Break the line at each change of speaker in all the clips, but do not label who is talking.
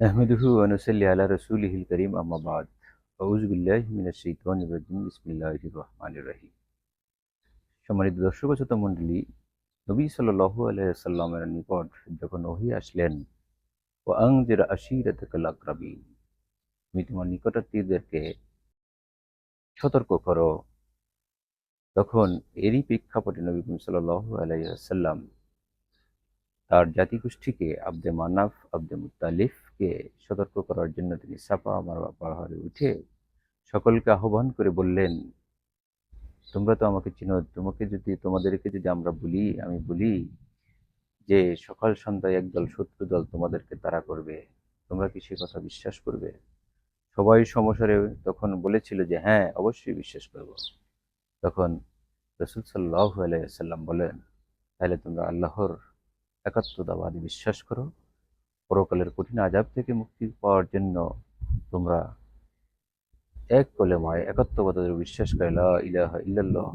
আহমেদুহু আনুসাল্লি আলা রসুলহিল করিম আম্মাবাদ আউজবিল্লাহ মিনাশিতওয়ান ইব্রাহিম ইসমিল্লাহ রহমান রাহিম সম্মানিত দর্শক শ্রোতা মণ্ডলী, নবী সাল্লাহু আলাইসাল্লামের নিকট যখন ওহি আসলেন ও আংজের আশিরাত তুমি তোমার সতর্ক করো। তখন এরই প্রেক্ষাপটে নবী সাল্লাহু তার জাতিগোষ্ঠীকে আব্দে মানাফ, আব্দে মুতালিফকে সতর্ক করার জন্য তিনি সাফা মারওয়া পাহাড়ে উঠে সকলকে আহ্বান করে বললেন, তোমরা তো আমাকে চিনো, তোমাকে যদি, তোমাদেরকে যদি আমরা বলি, আমি বলি যে সকাল সন্ধ্যায় একদল, শত্রু দল তোমাদেরকে তারা করবে, তোমরা কি সে কথা বিশ্বাস করবে? সবাই সমস্যারে তখন বলেছিল যে হ্যাঁ অবশ্যই বিশ্বাস করব। তখন রসুল সাল্লাহ আলাইসাল্লাম বলেন, তাহলে তোমরা আল্লাহর একাত্মতাবাদী বিশ্বাস করো। পরকালের কঠিন আজাব থেকে মুক্তি পাওয়ার জন্য তোমরা এক কলেমায় একাত্মবাদের বিশ্বাস করে ইলাহা ইল্লাল্লাহ।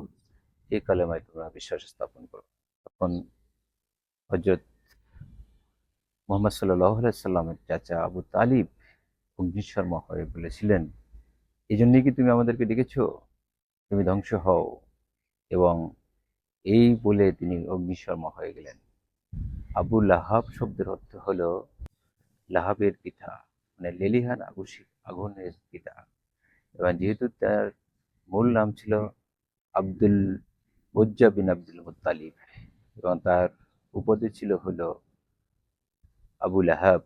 এই কালেমায় তোমরা বিশ্বাস স্থাপন করো। তখন হজরত মোহাম্মদ সাল্লাহ সাল্লামের চাচা আবু তালিব অগ্নিশর্মা হয়ে বলেছিলেন এই জন্যই কি তুমি আমাদেরকে ডেকেছ? তুমি ধ্বংস হও। এবং এই বলে তিনি অগ্নিশর্মা হয়ে গেলেন। আবু লাহাব শব্দের অর্থ হলো লাহাবের পিতা মানে লেলিহান আগুশি, আগুনের পিতা। এবং যেহেতু তার মূল নাম ছিল আব্দুল উজ্জা বিন আব্দুল মুতালিব এবং তার উপাধি ছিল হল আবু লাহাব,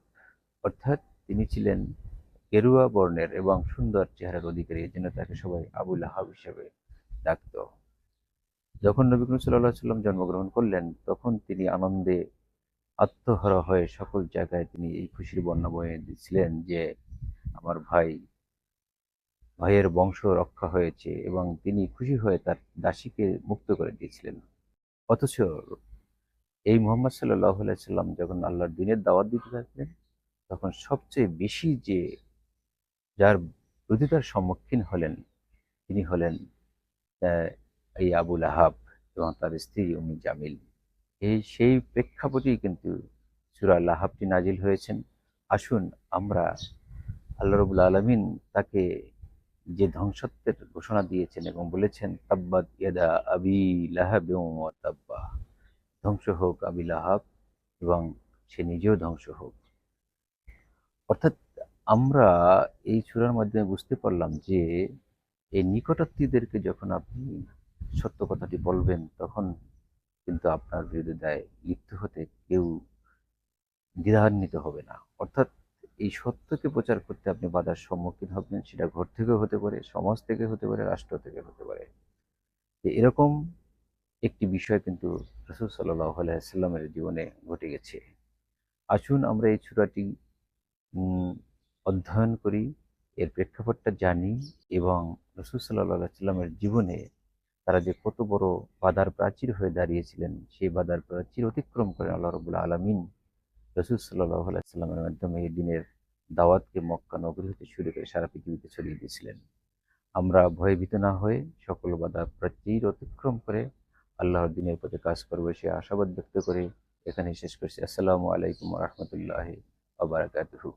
অর্থাৎ তিনি ছিলেন গেরুয়া বর্ণের এবং সুন্দর চেহারার অধিকারী, এই জন্য তাকে সবাই আবু লাহাব হিসেবে ডাকত। যখন নবী করিম সাল্লাহ সাল্লাম জন্মগ্রহণ করলেন, তখন তিনি আনন্দে আত্মহারা হয়ে সকল জায়গায় তিনি এই খুশির বর্ণনা বয়ে দিচ্ছিলেন যে আমার ভাই, ভাইয়ের বংশ রক্ষা হয়েছে এবং তিনি খুশি হয়ে তার দাসীকে মুক্ত করে দিয়েছিলেন। অথচ এই মোহাম্মদ সাল্লাহ সাল্লাম যখন আল্লাহর দিনের দাওয়াত দিতে থাকলেন, তখন সবচেয়ে বেশি যে যার বিরোধিতার সম্মুখীন হলেন, তিনি হলেন এই আবুল আহাব এবং তার স্ত্রী উমি জামিল। এই সেই প্রেক্ষাপটেই কিন্তু সুরা লাহাবটি নাজিল হয়েছেন। আসুন আমরা আল্লাহ রবুল আলমিন তাকে যে ধ্বংসত্বের ঘোষণা দিয়েছেন এবং বলেছেন তাব্বাদ ইয়াদা আবি লাহাব তাব্বা। ধ্বংস হোক আবি লাহাব এবং সে নিজেও ধ্বংস হোক। অর্থাৎ আমরা এই সুরার মাধ্যমে বুঝতে পারলাম যে এই নিকটাত্মীয়দেরকে যখন আপনি সত্য কথাটি বলবেন, তখন কিন্তু আপনার বিরুদ্ধে লিপ্ত হতে কেউ দ্বিধান্বিত হবে না। অর্থাৎ এই সত্যকে প্রচার করতে আপনি বাধার সম্মুখীন হবেন, সেটা ঘর থেকেও হতে পারে, সমাজ থেকে হতে পারে, রাষ্ট্র থেকে হতে পারে। এরকম একটি বিষয় কিন্তু রসুল সাল্লাহ জীবনে ঘটে গেছে। আসুন আমরা এই ছুরাটি অধ্যয়ন করি, এর প্রেক্ষাপটটা জানি এবং রসুল সাল্লাহ সাল্লামের জীবনে তারা যে কত বড় বাধার প্রাচীর হয়ে দাঁড়িয়েছিলেন, সেই বাধার প্রাচীর অতিক্রম করেন আল্লাহ রবুল্লা আলমিন রসুল সাল্লাহ আলাইস্লামের মাধ্যমে এই দিনের দাওয়াতকে মক্কা নগরী হতে শুরু করে সারা পৃথিবীতে ছড়িয়ে দিয়েছিলেন। আমরা ভয়ভীত না হয়ে সকল বাধা প্রাচীর অতিক্রম করে আল্লাহর দিনের পথে কাজ করব, সে আশাবাদ ব্যক্ত করে এখানে শেষ করছি। আসসালামু আলাইকুম রহমতুল্লাহ আবরাকাতহু